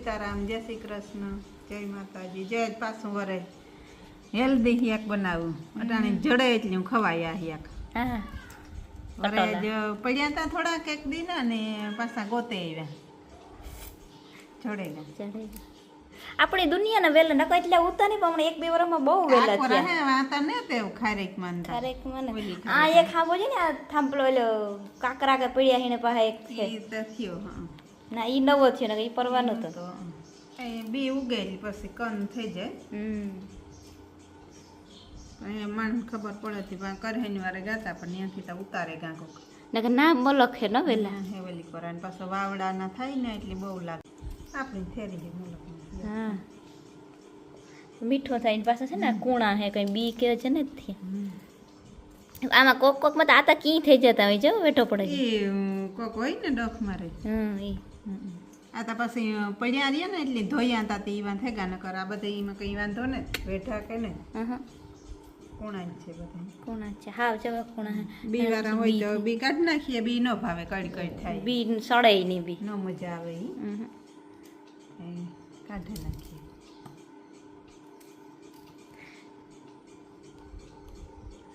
સીતારામ જય શ્રી કૃષ્ણ જય માતાજી જય પાછું વરે. હેલ્ધી હિયાક બનાવું. અટાણે જડે એટલી ખવાયા હિયાક. હા વરે. જ પડ્યા હતા થોડાક એક દીના ને પાછા ગોતે આવ્યા. જડેલા આપણી દુનિયાના વેલા નકો એટલે ઉતા નહીં પણ એક બે વર્ષમાં બહુ વેલા થયા. રહે વાતા ને તે ખારેક માન ખારેક માન. આ એક ખાબો છે ને આ થાંભલો એલો કાકરા કે પડ્યા હીને પાસે એક છે. ઈ તો થયો હા. ના ઈ નવો થયો ને ઈ પરવાનો નતો એ બી ઉગેલી પછી કન થઈ જાય. હમ. અહીંયા એ મન ખબર પડે પણ કરહેની વારે ગાતા પણ ત્યાંથી તો ઉતારે ગાંકો નકર ના મલખે ન વેલા. હેવેલી કરાય ને પાછો વાવડાના થાય ને એટલે બહુ લાગે. આપણી થેરી છે મુલક હા. મીઠો થાય ને પાછા છે ને કૂણા હે કઈ બી કે છે ને થી આમાં કોક કોકમાં તો આતા કી થઈ જતા હોય જો બેઠો પડે. કોક હોય ને ડખ મારે. હમ ઈ. આ તો પછી પડ્યા રહ્યા ને એટલે ધોયા તા તે ઈવાન થઈ ગયા નકર આ બધા એમાં કંઈ વાંધો ને બેઠા કે ને કોણા જ છે બધા. કૂણા છે. હાવ જવા કૂણા બી વાળા હોય તો બી કાઢી નાખીએ બી ન ભાવે કડી કડી થાય. બી સડે નહીં બી. ન મજા આવે. એ કાઢી નાખીએ.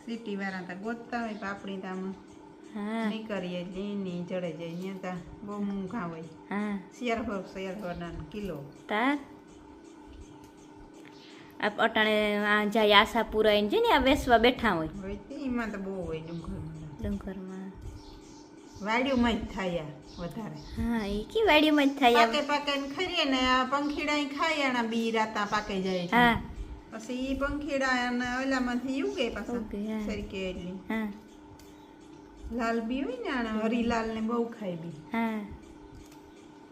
સિટી વાળા તો ગોતતા હોય પાપડી તો આમાં હા નીકળીએ એની જડે જાય ત્યાં બહુ મૂંઘા હોય. હા. ફર શિયાર ફરના કિલો. તાર આપ અટાણે આ જાય આશા પુરાઈને છે ને આ વેસવા બેઠા હોય. એમાં તો બહુ હોય ડુંગરમાં ડુંગરમાં. વાડીઓમાં જ થાય આ વધારે. હા એ કી વાડીઓમાં જ થાય પાકે પાકે ને ખરીએ ને આ પંખીડા ખાય આના બી રાતા પાકે જાય હા. પછી એ પંખીડા અને ઓલામાંથી ઉગે પાછા સરકે એટલી. હા. લાલ બી હોય ને આના હરીલાલ ને બહુ ખાય બી. હા.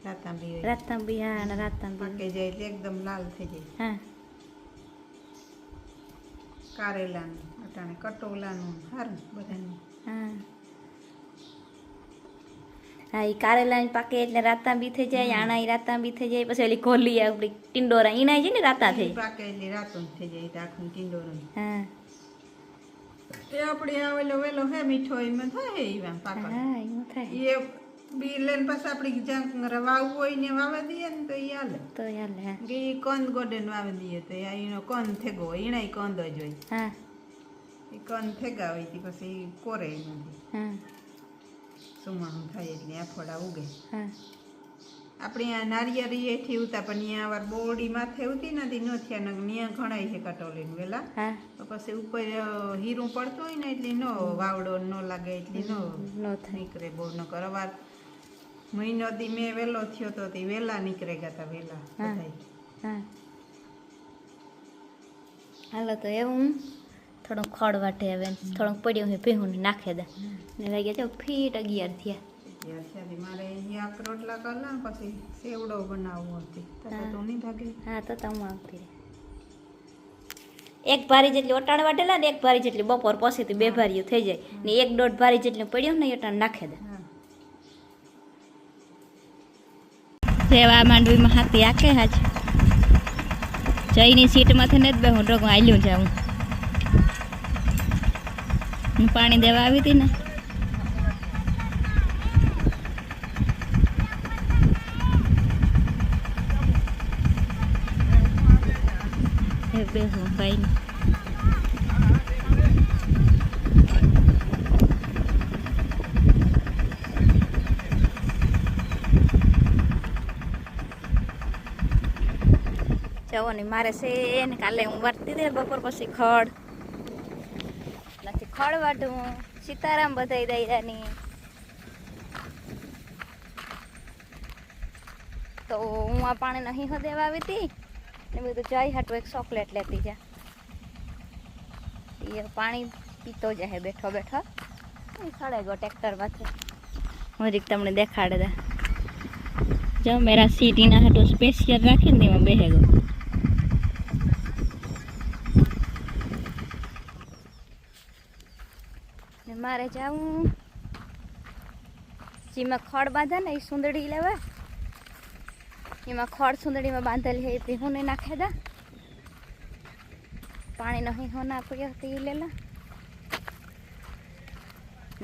રાતાંબી હોય. રાતાંબી હા અને રાતા પાકે જાય એટલે એકદમ લાલ થઈ જાય. હા. કારેલાનું અટાણે કટોલાનું સારું બધાનું. હા. હા એ કારેલા પાકે એટલે રાતા બી થઈ જાય આણા એ રાતા બી થઈ જાય પછી ઓલી કોલી આપણી ટિંડોરા ઈણાય છે ને રાતા થઈ. પાકે એટલે રાતો થઈ જાય આખું ટિંડોરા હા. એ આપણે આ ઓલો વેલો હે મીઠો એમાં થાય એવા પાકડ હા એમાં થાય. એ બી લઈને પાછા આપણે જ્યાં વાવવું હોય ને વાવા દઈએ ને તો એ હાલે. તો યાર હા. કે ઈ કંદ ગોડે વાવી દઈએ તો એનો કંદ થેગો હોય એના કંદ જ હોય. હા. એ કંદ થેગા હોય તે પછી કોરે એમાંથી. હા. સુમાણું થાય એટલે આફોડા ઉગે. હા. આપણે આ નારિયેળી હેઠી ઉતા પણ ત્યાં વાર બોડી માથે ઉતી નથી ન થયા ને ત્યાં ઘણાય છે કટોલીનું વેલા. હા. તો પછી ઉપર હીરું પડતું હોય ને એટલે ન વાવડો ન લાગે એટલે ન નો નીકળે બહુ ન કરવાર મહિનો દી મેં વહેલો થયો તો તે વહેલા નીકળે ગયા તા વહેલા હા. હાલો તો એવું થોડુંક ખડ વાટે હવે થોડુંક પડ્યું હોય ભેહું નાખી દે. ને વાગ્યા જાવ ફીટ અગિયાર થયા. ત્યાં મારે યાક રોટલા કરલા પછી સેવડો બનાવવો હતી તો તો તું નહીં ભાગે? હા તો તો હું આવતી એક ભારી જેટલી ઓટાણ વાટેલા ને એક ભારી જેટલી બપોર પછીથી બે ભારીઓ થઈ જાય. ને એક દોઢ ભારી જેટલું પડ્યું ને ઓટાણ નાખે દે. સેવા માંડવીમાં હાથી આકે હાજ. જઈની સીટમાંથી જ બે હું ડોગું આલ્યું જાઉં. હું પાણી દેવા આવી હતી ને. એ બે હું ભાઈ જવાની મારે છે ને કાલે હું વાટતી હતી બપોર પછી ખડ નથી ખડ વાટું સીતારામ બધાઈ દઈરાની તો હું આ પાણી નહીં દેવા આવી હતી ને મેં કીધું જઈ હાટું એક ચોકલેટ લેતી જા. એ પાણી પીતો જાય બેઠો બેઠો. એ સડે ગયો ટ્રેક્ટરમાંથી હું રીક તમને દેખાડે દે. જો મેરા સીટીના હાટું સ્પેશિયલ રાખીને એમાં બેહે ગયો. ને મારે જાવું. જેમાં ખડ બાંધે ને એ સુંદડી લેવા. એમાં ખડ સુંદડીમાં બાંધેલી હોય તે હું નહીં નાખે દા. પાણી નહીં હો નાખ્યો તે લેલા.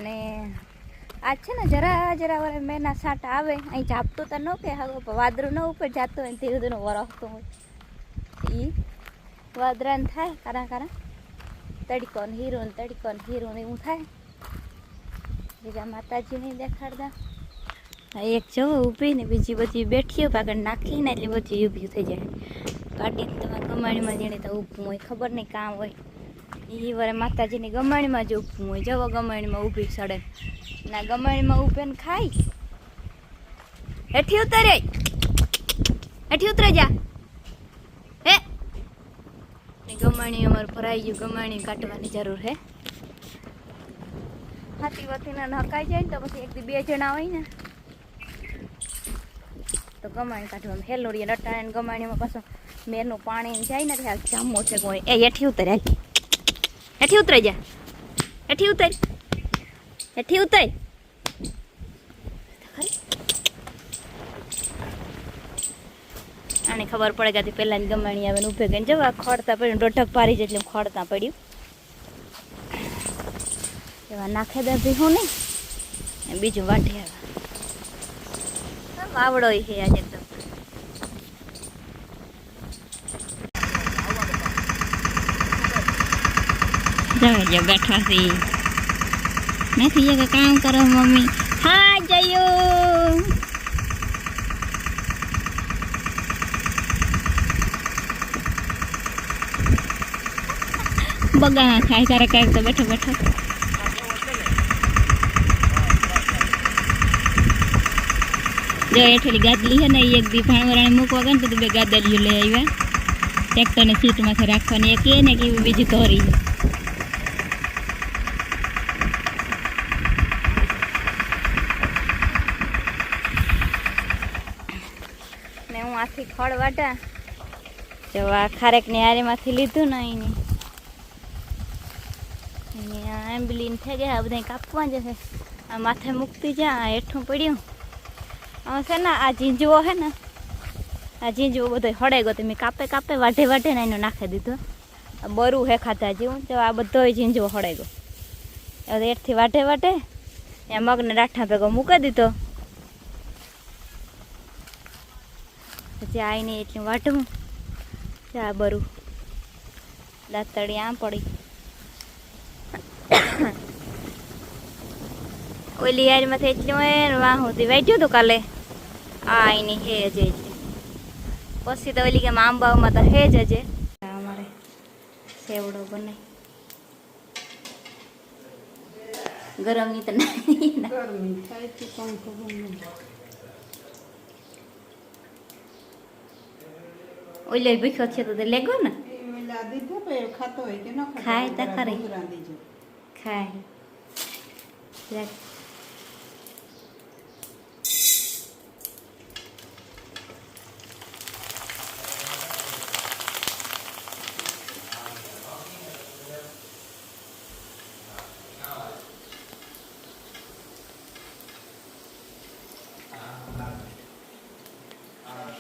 ને આજ છે ને જરા જરા વાર મેના સાટા આવે, અહીં ઝાપતું તો ન કે હવે વાદળું ન ઉપર જાતું હોય ને તે બધું વરસતું હોય. એ વાદરાને થાય, કારા કારા. તડકો ને હીરો ને તડકો ને હીરો ને એવું થાય. બીજા માતાજી નહીં દેખાડતા આ એક જો ઊભી ને બીજી બધી બેઠી આગળ નાખીને એટલે બધી ઊભી થઈ જાય. કાઢીને તમારે ગમાણીમાં જેને તો ઊભું હોય, ખબર નહીં કામ હોય. એ વારે માતાજીની ગમાણીમાં જ ઊભું હોય, જવો ગમાણીમાં ઊભી સડે. ના ગમાણીમાં ઊભે ને ખાઈ હેઠી ઉતરે. હેઠી ઉતરે જા. હે? ગમાણી અમારું ભરાઈ ગયું, ગમાણી કાઢવાની જરૂર હે. હાથી વાથી નકાઈ જાય ને તો પછી એક બે જણા હોય ને. તો ગમાણી કાઢવામાં હેલોડી રટાણે ગમાણીમાં પાછું મેરનું પાણી જાય ને ત્યાં જામો છે કોઈ. એ હેઠી ઉતરે, હાલ. હેઠી ઉતરે જા. હેઠી ઉતર. હેઠી ઉતર. આને ખબર પડે કે પહેલાં ગમાણી આવે ને કરીને ગઈને જવા ખોડતા પડ્યું ડોઢક પારી જેટલું ખોડતા પડ્યું. એવા નાખે દે ભીહું નહીં. બીજું વાટે આવે. વાવડો છે આજે તો. બેઠા છે. નથી કે કામ કરો મમ્મી. હા જયો બગા ખાય, તારે કાંઈક તો બેઠો બેઠો. જો એઠેલી ગાદલી છે ને ઈ એક દી ભાણવરાને મૂકવા ગયા ને, તો બે ગાદલીઓ લઈ આવ્યા. ટ્રેક્ટરને સીટમાંથી રાખવાની એક એ ને કે બીજી તોરી ને હું આથી ખડ વાટા જો આ લીધું ને એની. આંબલીને થઈ ગયા, આ બધા કાપવા જશે. આ માથે મૂકતી જા હેઠું પડ્યું. છે ને, આ ઝીંજવો છે ને, આ ઝીંજવો બધો હળે ગયો મેં કાપે કાપે વાઢે વાઢે ને એનું નાખી દીધો. આ બરું હે ખાતા જેવું તો આ બધો ઝીંજવો હળે ગયો. એઠથી વાઢે વાઢે એ મગને રાઠા ભેગો મૂકી દીધો. પછી આવીને એટલું વાઢવું. ચા બરું. દાંતળી આમ પડી. ઓલી યારમાંથી એટલું એ વાહ સુધી વાંચ્યું હતું કાલે. આ એની હે જ પછી તો ઓલી કે આંબાઓમાં તો હે જ હજે અમારે સેવડો બને તો ને. ગરમી છે ખબર નહીં. ઓલી ભીખો છે તો તે લેગો ને? ન ખાય તો ખરી. ખાય જરાક તરાય એવું આ તરવા પછી બી તરવા હા. પછી આણી તો આ બકડીયું ખાલી કરે ને એમાં જરાક તેલ રાખે ને ખાવ. એક વાર કે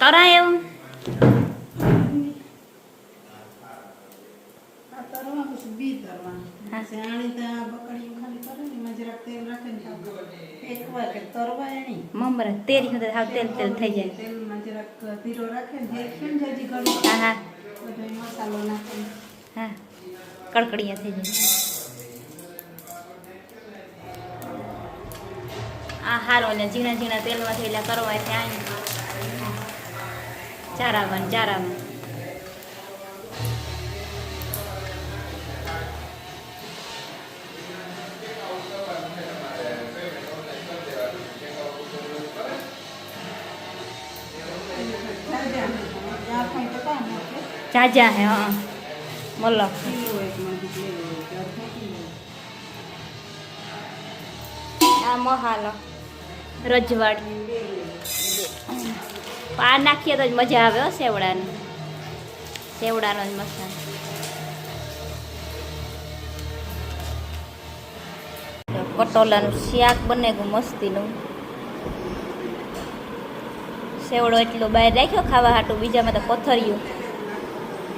સુધી હાવ તેલ તેલ થઈ જાય તેલમાં હા કડકડિયા થઈ જાય આ હારો ને ઝીણા ઝીણા તેલમાંથી એટલે કરવા ત્યાં ચારામાં ને ચારામાં જાજા ને. જ્યાં ખાય તો કામ નાખે. હે, હા બોલો. આ મહાલો આ નાખીએ તો જ મજા આવે હો સેવડાની. જ મસાલો. તો પટોલાનું શાક બને ગયું મસ્તીનું. સેવડો એટલો બહાર રાખ્યો, ખાવા હાટું બીજામાં તો પથરિયું.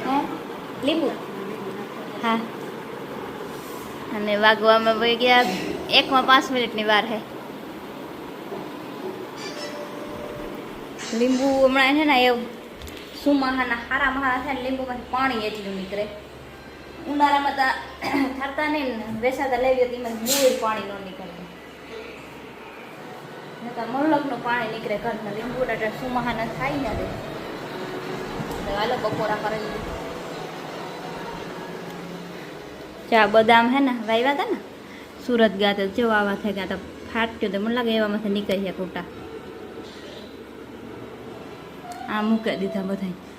હે? લીંબુ? હા. અને વાગવામાં ગયા એકમાં પાંચ મિનિટની વાર હે. લીંબુ હમણાં છે ને એ સુમાહાના હારા મહારા થાય ને લીંબુમાંથી પાણી એટલું નીકળે. ઉનાળામાં તો ઠરતા નહીં ને, વેસાતા લેવી હતી એમાં મૂળ પાણી ન નીકળે. નકર મલકનું પાણી નીકળે ઘરના લીંબુ એટલે સુમાહાના થાય ને તે હાલો બપોરા કરી ચા બદામ હે ને વાવ્યા હતા ને, સુરત ગયા તો જો આવા થઈ ગયા તો ફાટ્યું તો મને લાગે એવામાંથી નીકળી ગયા કુટા આ મૂકી દીધા બધાય.